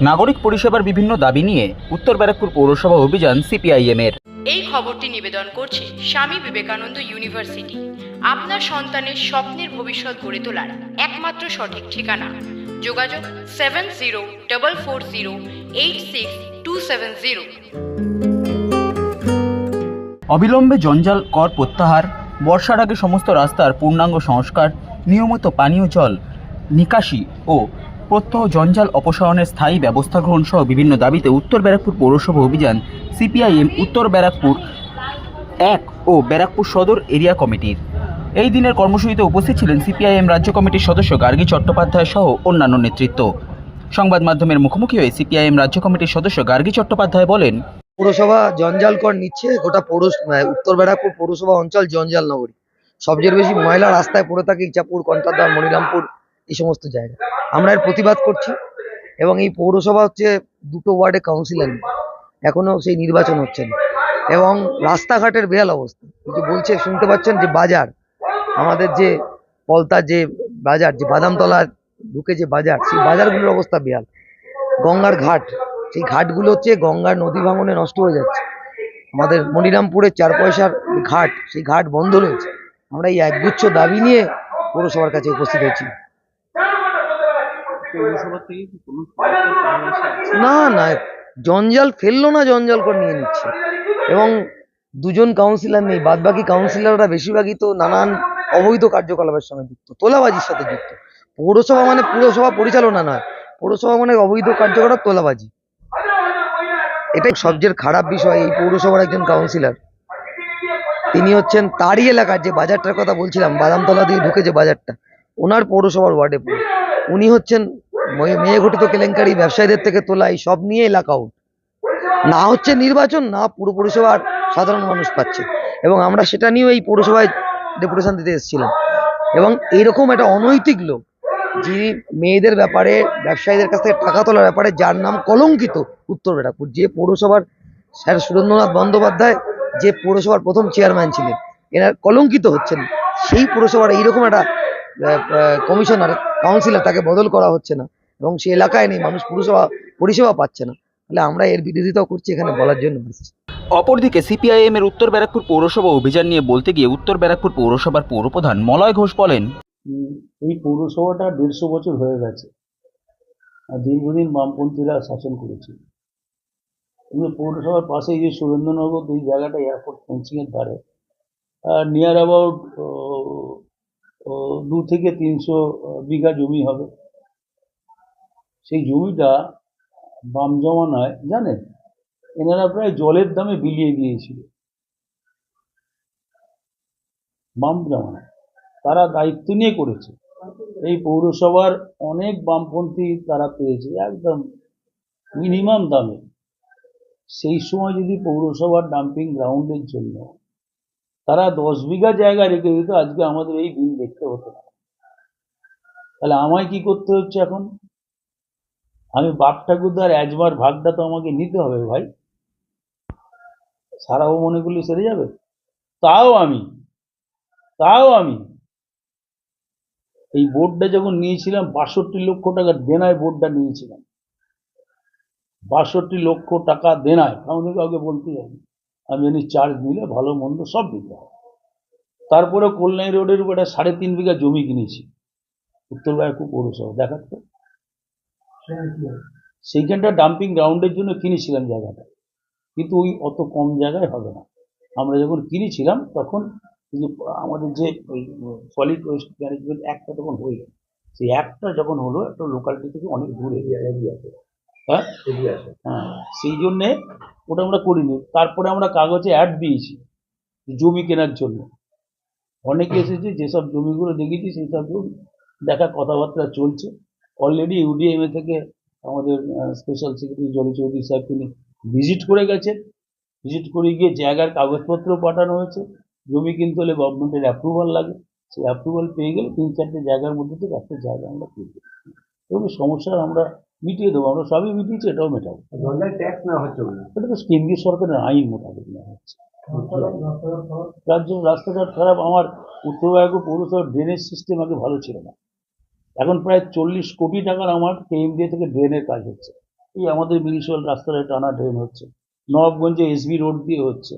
নাগরিক পরিষেবার বিভিন্ন দাবি নিয়ে উত্তর ব্যারাকপুর পৌরসভা অভিযান সিপিআইএম এর এই খবরটি নিবেদন করছে স্বামী বিবেকানন্দ ইউনিভার্সিটি। আপনার সন্তানের স্বপ্নের ভবিষ্যৎ গড়ে তোলার একমাত্র সঠিক ঠিকানা। যোগাযোগ seven zero double four zero eight six two seven zero. অবিলম্বে জঞ্জাল কর প্রত্যাহার বর্ষার আগে সমস্ত রাস্তার পূর্ণাঙ্গ সংস্কার নিয়মিত পানীয় জল নিকাশি ও প্রত্যহ জঞ্জাল অপসারণের স্থায়ী ব্যবস্থা গ্রহণ সহ বিভিন্ন দাবিতে উত্তর ব্যারাকপুর পৌরসভা অভিযান, সিপিআইএম, উত্তর ব্যারাকপুর এক ও ব্যারাকপুর সদর এরিয়া কমিটির। এই দিনের কর্মসূচিতে উপস্থিত ছিলেন সিপিআইএম রাজ্য কমিটির সদস্য গার্গী চট্টোপাধ্যায় সহ অন্যান্য নেতৃত্ব। সংবাদ মাধ্যমের মুখোমুখি হয়ে সিপিআইএম রাজ্য কমিটির সদস্য গার্গী চট্টোপাধ্যায় বলেন, পৌরসভা জঞ্জাল কর নিচ্ছে গোটা পৌর উত্তর ব্যারাকপুর পৌরসভা অঞ্চল জঞ্জাল নগরী। সবচেয়ে বেশি ময়লা রাস্তায় পড়ে থাকে ইচাপুর কন্টাদার মনিরামপুর, এই সমস্ত জায়গা আমরা এর প্রতিবাদ করছি এবং এই পৌরসভা হচ্ছে দুটো ওয়ার্ডে কাউন্সিলর। নেই এখনও সেই নির্বাচন হচ্ছে না। এবং রাস্তাঘাটের বেহাল অবস্থা। যে বলছে, শুনতে পাচ্ছেন যে বাজার, আমাদের যে পলতার যে বাজার, যে বাদামতলা ঢুকে যে বাজার, সেই বাজারগুলোর অবস্থা বেহাল। গঙ্গার ঘাট, সেই ঘাটগুলো হচ্ছে গঙ্গার নদী ভাঙনে নষ্ট হয়ে যাচ্ছে। আমাদের মনিরামপুরের চার পয়সার ঘাট, সেই ঘাট বন্ধ রয়েছে। আমরা এই একগুচ্ছ দাবি নিয়ে পৌরসভার কাছে উপস্থিত হয়েছি। না না জঞ্জাল ফেলল না জঞ্জাল করে নিয়ে নিচ্ছে। এবং দুজন কাউন্সিলর নেই বাদ বাকি কাউন্সিলররা বেশিরভাগই তো নানান অবৈধ কার্যকলাপের সঙ্গে যুক্ত তোলাবাজির সাথে যুক্ত। পৌরসভা মানে পুরসভা পরিচালনা নয় পৌরসভা মানে অবৈধ কার্যকলাপ তোলাবাজি। এটাই সবচেয়ে খারাপ বিষয় এই পৌরসভার একজন কাউন্সিলর তিনি হচ্ছেন তারই এলাকার যে বাজারটার কথা বলছিলাম বাদামতলা দিয়ে ঢুকে যে বাজারটা ওনার পৌরসভার ওয়ার্ডে পড়ে। উনি হচ্ছেন মেয়ে ঘটিত কেলেঙ্কারি, ব্যবসায়ীদের থেকে তোলা এই সব নিয়ে এলাকা আউট না হচ্ছে নির্বাচন, না পুরো পরিষেবার সাধারণ মানুষ পাচ্ছে। এবং আমরা সেটা নিয়েও এই পৌরসভায় ডেপুটেশন দিতে এসেছিলাম। এবং এইরকম একটা অনৈতিক লোক, যিনি মেয়েদের ব্যাপারে, ব্যবসায়ীদের কাছ থেকে টাকা তোলার ব্যাপারে, যার নাম কলঙ্কিত, উত্তর ব্যারাকপুর যে পৌরসভার স্যার সুরেন্দ্রনাথ বন্দ্যোপাধ্যায়, যে পৌরসভার প্রথম চেয়ারম্যান ছিলেন, এনার কলঙ্কিত হচ্ছেন। সেই পৌরসভার এইরকম একটা কমিশনার কাউন্সিলর তাকে বদল করা হচ্ছে না। এবং সে এলাকায় নেই মানুষ পুরসভা পরিষেবা পাচ্ছে না। তাহলে আমরা এর বিরোধিতাও করছি এখানে বলার জন্য। অপরদিকে সিপিআইএম এর উত্তর ব্যারাকপুর পৌরসভা অভিযান নিয়ে বলতে গিয়ে উত্তর ব্যারাকপুর পৌরসভার পৌরপ্রধান মলয় ঘোষ বলেন এই পৌরসভাটা দেড়শো বছর হয়ে গেছে। আর দীর্ঘদিন বামপন্থীরা শাসন করেছে। কিন্তু পৌরসভার পাশে যে সুরেন্দ্রনগর এই জায়গাটা এয়ারপোর্ট ফেন্সিংয়ের ধারে। নিয়ার অ্যাবাউট দু থেকে তিনশো বিঘা জমি হবে। সেই জমিটা বাম জমানায়, জানেন? এনারা প্রায় জলের দামে বিলিয়ে দিয়েছিল। বাম জমানায়। তারা দায়িত্ব নিয়ে করেছে। এই পৌরসভার অনেক বামপন্থী তারা পেয়েছে, একদম মিনিমাম দামে। সেই সময় যদি পৌরসভার ডাম্পিং গ্রাউন্ডের জন্য তারা দশ বিঘা জায়গা রেখে দিত, আজকে আমাদের এই বিল দেখতে হতো না। তাহলে আমায় কি করতে হচ্ছে এখন? আমি বাপ ঠাকুরদার একবার ভাগটা তো আমাকে নিতে হবে ভাই। সারাও মনে করলে সেরে যাবে? তাও আমি তাও আমি। এই বোর্ডটা যখন নিয়েছিলাম, বাষট্টি লক্ষ টাকা দেনায় বোর্ডটা নিয়েছিলাম। বাষট্টি লক্ষ টাকা দেনায়, আমাদের কাউকে বলতে যাইনি আমি জানি চার্জ নিলে ভালো মন্দ সব দিতে হবে। তারপরে কল্যাণী রোডের উপর সাড়ে তিন বিঘা জমি কিনেছি। উত্তর ব্যারাকপুর পৌরসভা, দেখাতো? সেইখানটা ডাম্পিং গ্রাউন্ডের জন্য কিনেছিলাম জায়গাটা। কিন্তু ওই অত কম জায়গায় হবে না। আমরা যখন কিনেছিলাম তখন যে আমাদের যে ওই সলিড ওয়েস্ট ম্যানেজমেন্ট অ্যাক্টটা তখন হয়ে গেল। সেই অ্যাক্টটা যখন হলো একটা লোকালিটি থেকে অনেক দূর দূরে হ্যাঁ? হ্যাঁ সেই জন্যে ওটা আমরা করিনি। তারপরে আমরা কাগজে অ্যাড দিয়েছি জমি কেনার জন্য। অনেকে এসেছে যেসব জমিগুলো দেখেছি সেই সব জমি দেখা কথাবার্তা চলছে। অলরেডি ইউডিএমএ থেকে আমাদের স্পেশাল সেক্রেটারি জলি চৌধুরী সাহেব তিনি ভিজিট করে গেছেন। ভিজিট করে গিয়ে জায়গার কাগজপত্র পাঠানো হয়েছে। জমি কিনতে হলে গভর্নমেন্টের অ্যাপ্রুভাল লাগে। সেই অ্যাপ্রুভাল পেয়ে গেলে তিন চারটে জায়গার মধ্যে থেকে একটা জায়গা আমরা পেয়ে এবং সমস্যার আমরা মিটিয়ে দেবো। আমরা সবই মিটিয়েছি এটাও মেটাবো। ট্যাক্স নেওয়া হচ্ছে এটা তো কেন্দ্রীয় সরকারের আইন মোতাবেক নেওয়া হচ্ছে। রাজ্য রাস্তাঘাট খারাপ। আমার উত্তর পৌরসভার ড্রেনেজ সিস্টেম আগে ভালো ছিল না। এখন প্রায় চল্লিশ কোটি টাকার আমার কেএমডিএ থেকে ড্রেনের কাজ হচ্ছে। এই আমাদের মিউনিসিপ্যাল রাস্তাটা টানা ড্রেন হচ্ছে। নবাবগঞ্জে এসবি রোড দিয়ে হচ্ছে।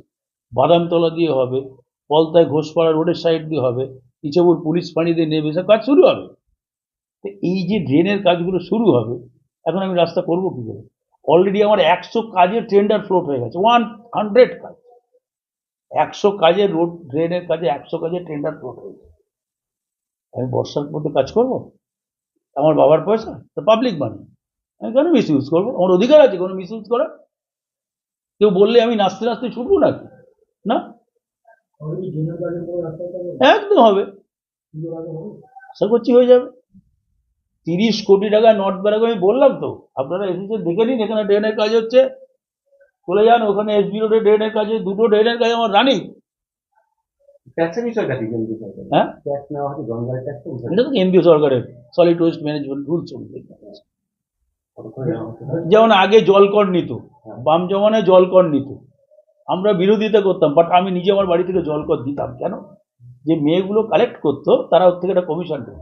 বাদামতলা দিয়ে হবে। পলতায় ঘোষপাড়া রোডের সাইড দিয়ে হবে। ইচ্ছাপুর পুলিশ পানি দিয়ে নেবে সব কাজ শুরু হবে। তো এই যে ড্রেনের কাজগুলো শুরু হবে, এখন আমি রাস্তা করব কি করে? অলরেডি আমার একশো কাজের টেন্ডার ফ্লোট হয়ে গেছে। ওয়ান হান্ড্রেড কাজ। একশো কাজের রোড ড্রেনের কাজে একশো কাজের টেন্ডার ফ্লোট হয়ে গেছে। আমি বর্ষার মধ্যে কাজ করব? আমার বাবার পয়সা, তো পাবলিক মানি আমি কেন মিস ইউজ করব? আমার অধিকার আছে, কোনো মিস ইউজ করার? কেউ বললে আমি নাচতে নাচতে ছুটবো নাকি? না? একদম হবে। আশা করছি হয়ে যাবে। তিরিশ কোটি টাকা নর্থ ব্যারাক আমি বললাম তো। আপনারা এসেছে দেখে নিন, এখানে ড্রেনের কাজ হচ্ছে। চলে যান, ওখানে এসবি রোডে ড্রেনের কাজে দুটো ড্রেনের কাজ আমার রানিং ট্যাক্সের বিষয়টা কি কেন্দ্রীয় সরকার হ্যাঁ? সরকারের সলিড ওয়েস্ট ম্যানেজমেন্ট রুলস যেমন আগে জল কর নিত বাম জমানায় জল কর নিত। আমরা বিরোধিতা করতাম বাট আমি নিজে আমার বাড়ি থেকে জল কর দিতাম। কেন? যে মেয়েগুলো কালেক্ট করতো তারা ওর থেকে একটা কমিশন পেত।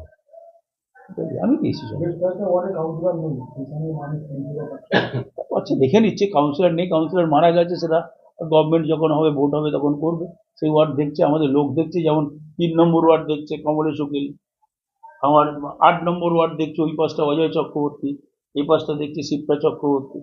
আমি দিয়েছি। আচ্ছা দেখে নিচ্ছে। কাউন্সিলর নেই কাউন্সিলর মারা গেছে সেটা গভর্নমেন্ট যখন হবে ভোট হবে তখন করবে। সেই ওয়ার্ড দেখছে, আমাদের লোক দেখছে, যেমন তিন নম্বর ওয়ার্ড দেখছে কমলেশ উকিল। আমার আট নম্বর ওয়ার্ড দেখছে ওই পাশটা অজয় চক্রবর্তী, এই পাশটা দেখছি শিবপ্রা চক্রবর্তী।